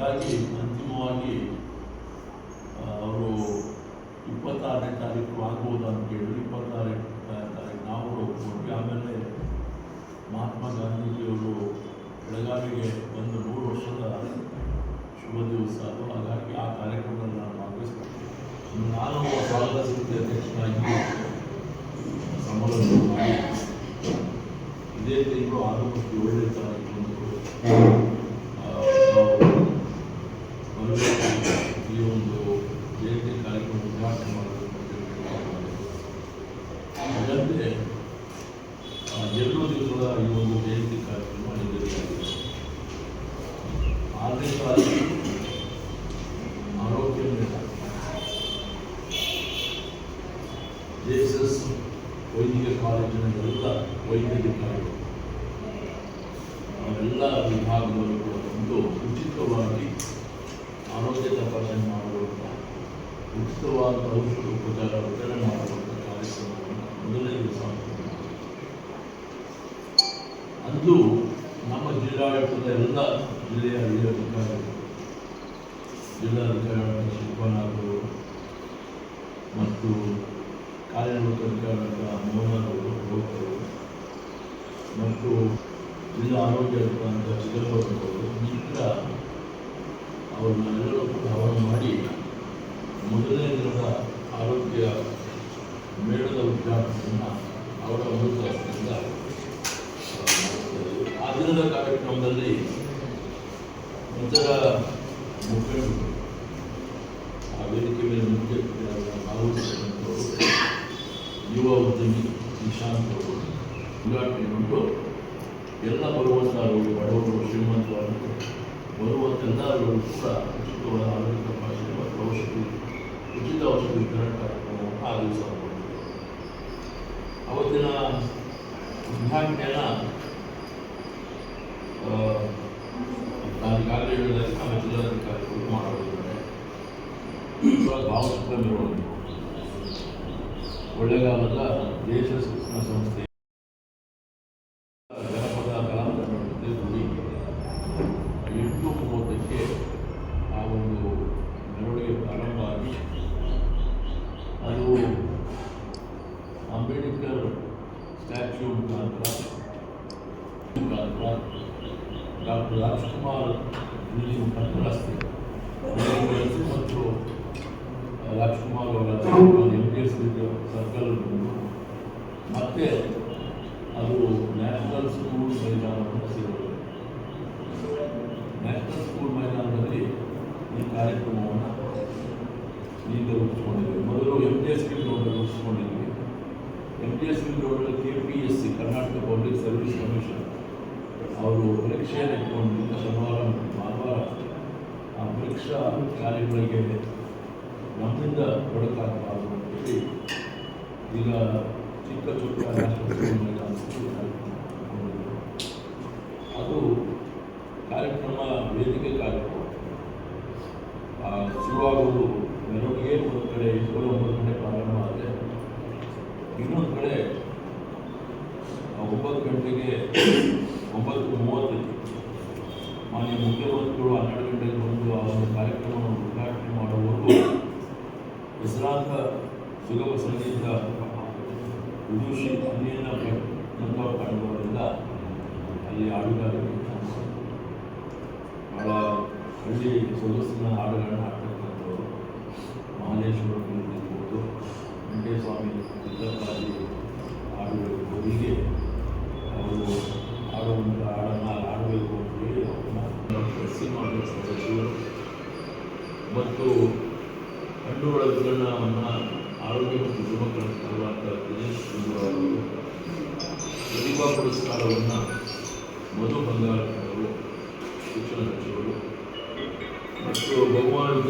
ಹಾಗಾಗಿ ಅಂತಿಮವಾಗಿ ಅವರು ಇಪ್ಪತ್ತಾರನೇ ತಾರೀಕು ಆಗ್ಬೋದು ಅಂತ ಹೇಳಿದ್ರು. ಇಪ್ಪತ್ತಾರನೇ ತಾರೀಕು ನಾವು ಕೊಟ್ಟು ಆಮೇಲೆ ಮಹಾತ್ಮ ಗಾಂಧೀಜಿಯವರು ಬೆಳಗಾವಿಗೆ ಒಂದು ನೂರು ವರ್ಷದ ಶುಭ ದಿವಸ. ಅದು ಹಾಗಾಗಿ ಆ ಕಾರ್ಯಕ್ರಮದಲ್ಲಿ ನಾನು ಭಾಗವಹಿಸ್ತೀನಿ. ನಾನು ಸ್ವಾಗತ ಸಮಿತಿ ಅಧ್ಯಕ್ಷನಾಗಿ ಸಮಾಲೋಚನೆ ಇದೇ ತಿಂಗಳು ಆರು ಮತ್ತು ಏಳನೇ ತಾರೀಕು ಈ ಒಂದು ಜಯಂತಿ ಕಾರ್ಯಕ್ರಮ ಉದ್ಘಾಟನೆ ಆ, ಎರಡು ಕೂಡ ಈ ಒಂದು ಜಯಂತಿ ಕಾರ್ಯಕ್ರಮ ನಿಗದಿಯಾಗಿದೆ ಆರನೇ ತಾರೀಕು ಆರೋಗ್ಯ ಮೇಳ. ಜೆಎಸ್ಎಸ್ ವೈದ್ಯಕೀಯ ಕಾಲೇಜಿನ ಎಲ್ಲ ವೈದ್ಯಾಧಿಕಾರಿಗಳು ಎಲ್ಲ ವಿಭಾಗದವರು ಕೂಡ ಒಂದು ಉಚಿತವಾಗಿ ಆರೋಗ್ಯ ತಪಾಸಣೆ ಮಾಡುವಂಥ ಉಚಿತವಾದ ಔಷಧ ಉಪಚಾರ ವಿತರಣೆ ಮಾಡುವಂಥ ಕಾರ್ಯಕ್ರಮವನ್ನು ಮೊದಲನೇ ದಿವಸ ಅಂದು ನಮ್ಮ ಜಿಲ್ಲಾಡಳಿತದ ಎಲ್ಲ ಜಿಲ್ಲೆಯ ಹಿರಿಯ ಅಧಿಕಾರಿಗಳು, ಜಿಲ್ಲಾಧಿಕಾರಿಗಳಾದ ಶಿಲ್ಪನಾಥ್ ಅವರು ಮತ್ತು ಕಾರ್ಯನಿರ್ವಾಹಕ ಅಧಿಕಾರಿಗಳಾದ ಮೋಹನ್ ಅವರು ಯುವಕರು ಮತ್ತು ಜಿಲ್ಲಾ ಆರೋಗ್ಯ ಅಧಿಕಾರಿ ಚಿದಂಬರಂ ಅವರು ಅವರನ್ನೆಲ್ಲರೂ ಕೂಡ ಹವನ ಮಾಡಿ ಮೊದಲನೇ ದಿನದ ಆರೋಗ್ಯ ಮೇಳದ ಉದ್ಘಾಟನೆಯನ್ನು ಅವರ ಮೂಲಕದಿಂದ ಆ ದಿನದ ಕಾರ್ಯಕ್ರಮದಲ್ಲಿ ಇತರ ಮುಖಂಡರು ಆ ವೇದಿಕೆ ಮೇಲೆ ಮುಖ್ಯ ಯುವ ಉದ್ಯಮಿ ನಿಶಾಂತ್ ಅವರು ಉದ್ಘಾಟನೆಗೊಂಡು ಎಲ್ಲ ಶ್ರೀಮಂತರು ಬರುವಂತೆಲ್ಲರೂ ಕೂಡ ಉಚಿತವಾದ ತಪಾಸಣೆ ಮತ್ತು ಔಷಧಿ, ಉಚಿತ ಔಷಧಿ ವಿತರಣೆ ಕಾರ್ಯಕ್ರಮವನ್ನು ಆ ದಿವಸ ಅವತ್ತಿನ ಉದ್ಘಾಟನೆಯನ್ನು ನಾನು ಈಗಾಗಲೇ ಹೇಳಿದಾಗ ನಮ್ಮ ಜಿಲ್ಲಾಧಿಕಾರಿಗಳು ಮಾಡಲಿದ್ದಾರೆ ಇವಾಗ ಭಾವಚಿತ್ರ ನಿರ್ವಹಣೆ ಕೊಳ್ಳೇಗಾಲದ ದೇಶ ಶಿಕ್ಷಣ ಸಂಸ್ಥೆ ಎಂಟು ಮೂವತ್ತಕ್ಕೆ ಆ ಒಂದು ಮೆರವಣಿಗೆ ಪ್ರಾರಂಭ ಆಗಿ ಅದು ಅಂಬೇಡ್ಕರ್ ಸ್ಟ್ಯಾಚ್ಯೂ ಮುಖಾಂತರ ಮುಖಾಂತರ ಡಾಕ್ಟರ್ ರಾಜ್ಕುಮಾರ್ ಇಲ್ಲಿ ಮುಖಾಂತರ ರಸ್ತೆ ಬೆಳಗಾವಿ ಮತ್ತು ರಾಜ್ಕುಮಾರ್ ಅವರ ಎಂ ಪಿ ಕಾರ್ಯಕ್ರಮವನ್ನು ಈಗ ರೂಪಿಸ್ಕೊಂಡಿದ್ದೀವಿ ಮೊದಲು ಎಂ ಟಿ ಎಸ್ ಗ್ರೌಂಡಲ್ಲಿ ರೂಪಿಸ್ಕೊಂಡಿದ್ವಿ ಎಂ ಟಿ ಎಸ್ ಗ್ರೌಂಡಲ್ಲಿ K P S C Karnataka public service commission ಅವರು ಪರೀಕ್ಷೆಯನ್ನು ಇಟ್ಕೊಂಡು ಶನಿವಾರ ಮತ್ತು ಭಾನುವಾರ ಆ ಪರೀಕ್ಷಾ ಕಾರ್ಯಗಳಿಗೆ ನಮ್ಮಿಂದ ತೊಡಕಾಗಬಾರದು ಅಂತೇಳಿ ಈಗ ಚಿಕ್ಕ ಚುಕ್ಕ. ಅದು ಕಾರ್ಯಕ್ರಮ ವೇದಿಕೆ ಕಾರ್ಯಕ್ರಮ. ಶುರುವಾಗುವುದು ಮೆರವಣಿಗೆ ಒಂದು ಕಡೆ ಏಳು ಒಂಬತ್ತು ಗಂಟೆ ಪ್ರಾರಂಭ ಆದರೆ ಇನ್ನೊಂದು ಕಡೆ ಒಂಬತ್ತು ಗಂಟೆಗೆ ಒಂಬತ್ತು ಮೂವತ್ತಕ್ಕೆ ಮಾನ್ಯ ಮುಖ್ಯಮಂತ್ರಿಗಳು ಹನ್ನೆರಡು ಗಂಟೆಗೆ ಬಂದು ಆ ಒಂದು ಕಾರ್ಯಕ್ರಮವನ್ನು ಉದ್ಘಾಟನೆ ಮಾಡುವವರೆಗೂ ಹೆಸರಾಂತ ಸುಗಮ ಸಂಗೀತ ವಿದೂಷಿ ಅನ್ನೇನ ಭಟ್ ಕಂಡುವರಿಂದ ಅಲ್ಲಿ ಹಾಡುಗಾರಿಕೆ ಹಳ್ಳಿ ಸೊಗಸಿನ ಹಾಡುಗಳನ್ನ ಹಾಡ್ತಕ್ಕಂಥವ್ರು ಮಹಾಲೇಶ್ವರ ಇರ್ಬೋದು ವೆಂಕಟೇಸ್ವಾಮಿ ಚಿತ್ರಕಾರಿ ಹಾಡುಗಳು ಹೀಗೆ ಅವರು ಹಾಡುವಂಥ ಹಾಡನ್ನು ಹಾಡಬೇಕು ಅಂತ ಹೇಳಿ ಅವ್ರನ್ನ ಸೀಮಾಂಧ್ರ ಸದಸ್ಯರು ಮತ್ತು ಕಂಡುಗಳ ವಿತರಣವನ್ನು ಆರೋಗ್ಯ ಮತ್ತು ಕುಟುಂಬ ಕಳಿಸಿರುವಂಥ ದಿನೇಶ್ ಗುಂಡೂರಾವ್ ಅವರು ಪ್ರತಿಭಾ ಪುರಸ್ಕಾರವನ್ನು ಮಧು ಬಂಗಾರಪ್ಪನವರು ಬಹುಮಾನ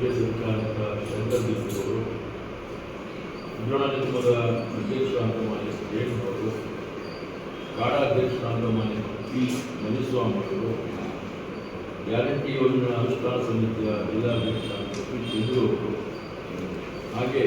ಕೆ ಸರ್ಕಾರದ ಶಂಕರ್ ಅವರು ಅಧ್ಯಕ್ಷ ನಿಗಮದ ಅಧ್ಯಕ್ಷರಾದ ಮಾನ್ಯ ರೇಣುವರು ಕಾಡ ಅಧ್ಯಕ್ಷ ಮಾನ್ಯ ಪಿ ಮಧುಸ್ವಾಮಿ ಅವರು ಗ್ಯಾರಂಟಿ ಯೋಜನಾ ಅನುಷ್ಠಾನ ಸಮಿತಿಯ ಜಿಲ್ಲಾಧ್ಯಕ್ಷ ಪಿ ಚಂದ್ರು ಅವರು ಹಾಗೆ